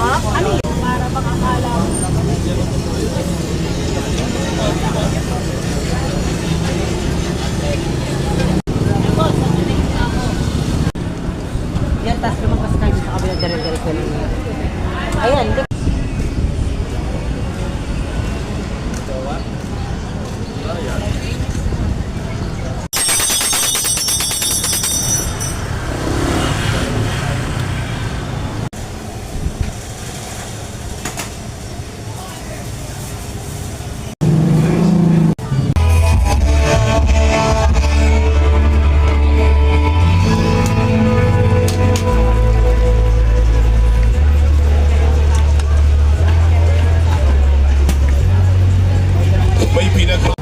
Ano yun? Para makakala ko. Yan, tapos lumabas tayo sa kabila dere-dere sa liit. Ayan, know.